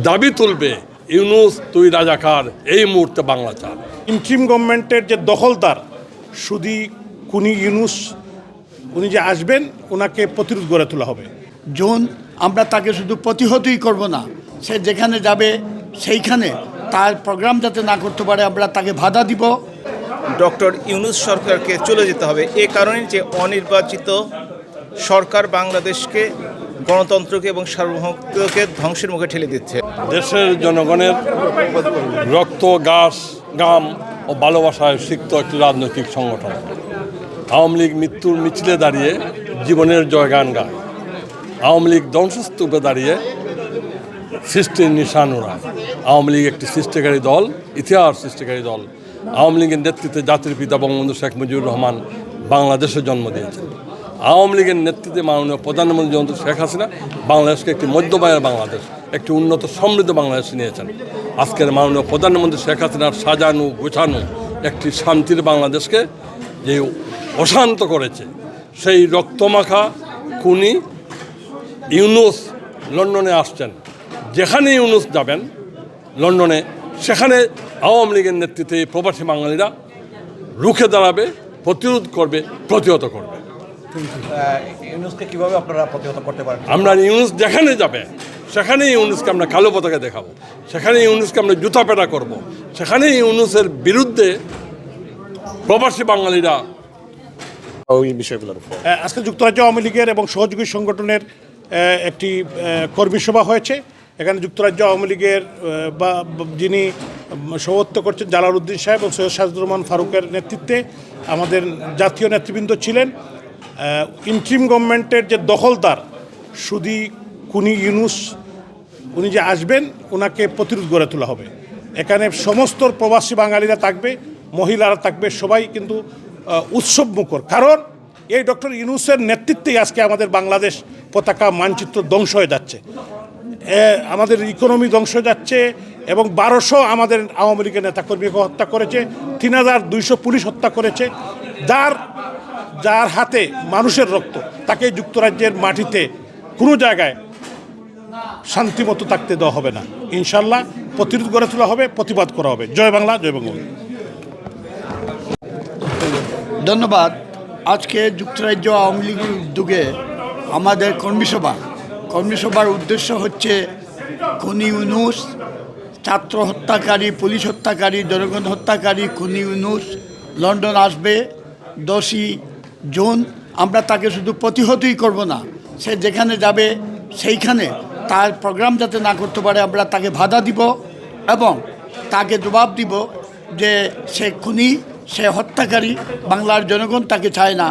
দাবি তুলবে ইউনুস তুই রাজাকার এই মুহূর্তে বাংলা চার ইন্ট্রিম গভর্নমেন্টের যে দখলদার সুদি কুনি ইউনুস উনি যে আসবেন ওনাকে প্রতিরোধ গড়ে তোলা হবে। জুন আমরা তাকে শুধু প্রতিহতই করব না সে যেখানে যাবে সেইখানে তার প্রোগ্রাম যাতে না করতে পারে আমরা তাকে বাধা দিব। ডক্টর ইউনুস সরকারকে চলে যেতে হবে এ কারণে যে অনির্বাচিত সরকার বাংলাদেশকে গণতন্ত্রকে এবং সার্বভৌমত্বকে ধ্বংসের মুখে ঠেলে দিচ্ছে। দেশের জনগণের রক্ত গাছ গাম ও ভালোবাসায় সিক্ত একটি রাজনৈতিক সংগঠন। আওয়ামী লীগ মৃত্যুর মিছিলে দাঁড়িয়ে জীবনের জয়গান গায়। আওয়ামী লীগ ধ্বংসস্তূপে দাঁড়িয়ে সৃষ্টির নিশান উড়ায়। আওয়ামী লীগ একটি সৃষ্টিকারী দল, ইতিহাস সৃষ্টিকারী দল। আওয়ামী লীগের নেতৃত্বে জাতির পিতা বঙ্গবন্ধু শেখ মুজিবুর রহমান বাংলাদেশে জন্ম দিয়েছেন। আওয়ামী লীগের নেতৃত্বে মাননীয় প্রধানমন্ত্রী জয়ন্ত শেখ হাসিনা বাংলাদেশকে একটি মধ্যবায়ের বাংলাদেশ, একটি উন্নত সমৃদ্ধ বাংলাদেশ নিয়েছেন। আজকের মাননীয় প্রধানমন্ত্রী শেখ হাসিনার সাজানো, গোছানো একটি শান্তির বাংলাদেশকে যে অশান্ত করেছে, সেই রক্তমাখা খুনি ইউনুস লন্ডনে আসছেন। যেখানে ইউনুস যাবেন, লন্ডনে, সেখানে আওয়ামী লীগের নেতৃত্বে প্রবাসী বাঙালিরা রুখে দাঁড়াবে, প্রতিরোধ করবে, প্রতিহত করবে। ইউনুসকে কীভাবে আপনারা প্রতিহত করতে পারেন? আমরা ইউনুস যেখানে যাবে সেখানেই ইউনুসকে আমরা কালো পতাকা দেখাবো। সেখানে ইউনুসকে আমরা জুতা পেটা করব। সেখানে ইউনুসের বিরুদ্ধে প্রবাসী বাঙালিরা ওই বিষয়গুলোর উপর। আজকে যুক্তরাজ্য আওয়ামী লীগের এবং সহযোগী সংগঠনের একটি কর্মী সভা হয়েছে। এখানে যুক্তরাজ্য আওয়ামী লীগের বা যিনি উম, করছেন জালাল উদ্দিন সাহেব এবং সৈয়দ সাজদুর রহমান ফারুকের নেতৃত্বে আমাদের জাতীয় নেতৃবৃন্দ ছিলেন। ইন্ট্রিম গভর্নমেন্টের যে দখলদার সুদি কুনি ইউনুস, উনি যে আসবেন ওনাকে প্রতিরোধ গড়ে তোলা হবে। এখানে সমস্ত প্রবাসী বাঙালিরা থাকবে, মহিলারা থাকবে, সবাই কিন্তু উৎসব মুখর কারণ এই ডক্টর ইউনুসের নেতৃত্বেই আজকে আমাদের বাংলাদেশ পতাকা মানচিত্র ধ্বংস হয়ে যাচ্ছে। আমাদের ইকোনমি ধ্বংস হয়ে যাচ্ছে এবং বারোশো আমাদের আওয়ামী লীগের নেতাকর্মীকে হত্যা করেছে, তিন হাজার দুইশো পুলিশ হত্যা করেছে। যার যার হাতে মানুষের রক্ত তাকে যুক্তরাজ্যের মাটিতে কোনো জায়গায় শান্তিমতো থাকতে দেওয়া হবে না। ইনশাল্লাহ প্রতিরোধ গড়ে তোলা হবে, প্রতিবাদ করা হবে। জয় বাংলা, জয় বঙ্গবন্ধু। ধন্যবাদ। আজকে যুক্তরাজ্য আওয়ামী লীগের উদ্যোগে আমাদের কর্মীসভা কর্মীসভার উদ্দেশ্য হচ্ছে খুনি ইউনুস, ছাত্র হত্যাকারী, পুলিশ হত্যাকারী, জনগণ হত্যাকারী, খুনি ইউনুস, লন্ডন আসবে দশই জুন, আমরা তাকে শুধু প্রতিহতই করব না। সে যেখানে যাবে, সেইখানে তার প্রোগ্রাম যাতে না করতে পারে, আমরা তাকে বাধা দিব এবং তাকে জবাব দিব যে সে খুনি, সে হত্যাকারী, বাংলার জনগণ তাকে চায় না।